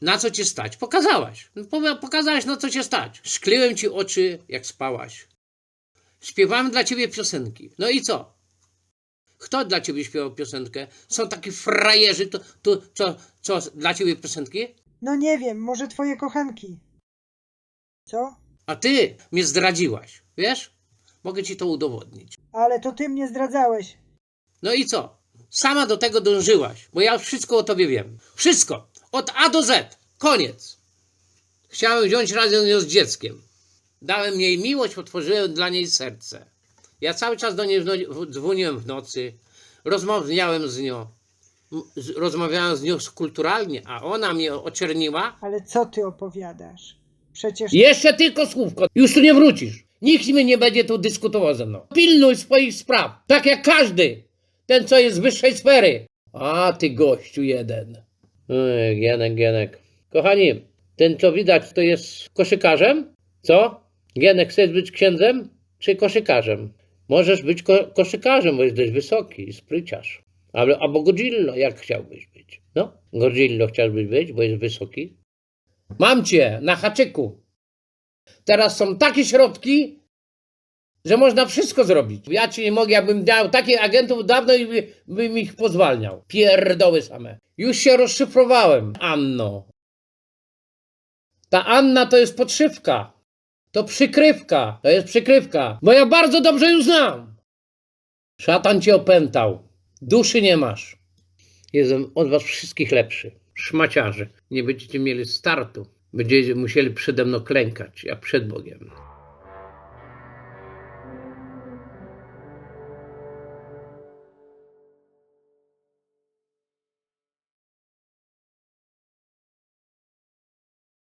Na co cię stać? Pokazałaś. No, Pokazałaś, na co cię stać. Szkliłem ci oczy, jak spałaś. Śpiewałem dla ciebie piosenki. No i co? Kto dla ciebie śpiewał piosenkę? Są taki frajerzy, to, to co, co dla ciebie piosenki? No nie wiem, może twoje kochanki. Co? A ty mnie zdradziłaś, wiesz? Mogę ci to udowodnić. Ale to ty mnie zdradzałeś. No i co? Sama do tego dążyłaś, bo ja wszystko o tobie wiem. Wszystko. Od A do Z. Koniec. Chciałem wziąć razem z nią z dzieckiem. Dałem jej miłość, otworzyłem dla niej serce. Ja cały czas do niej dzwoniłem w nocy, rozmawiałem z nią. Rozmawiałem z nią kulturalnie, a ona mnie oczerniła. Ale co ty opowiadasz? Przecież Jeszcze tylko słówko. Już tu nie wrócisz. Nikt mi nie będzie tu dyskutował ze mną. Pilnuj swoich spraw. Tak jak każdy. Ten, co jest z wyższej sfery. A ty gościu jeden. Gienek, Gienek. Kochani, ten co widać, to jest koszykarzem? Co? Gienek, chcesz być księdzem czy koszykarzem? Możesz być ko- koszykarzem, bo jesteś wysoki spryciarz. Ale, albo Godzillo, jak chciałbyś być? No, Godzillo chciałbyś być, bo jest wysoki. Mam cię na haczyku. Teraz są takie środki, że można wszystko zrobić. Ja ci nie mogę, ja bym dał takich agentów dawno i by, bym ich pozwalniał. Pierdoły same. Już się rozszyfrowałem, Anno. Ta Anna to jest podszywka. To przykrywka. To jest przykrywka. Bo ja bardzo dobrze ją znam. Szatan cię opętał. Duszy nie masz. Jestem od was wszystkich lepszy. Szmaciarzy. Nie będziecie mieli startu. Będziecie musieli przede mną klękać, jak przed Bogiem.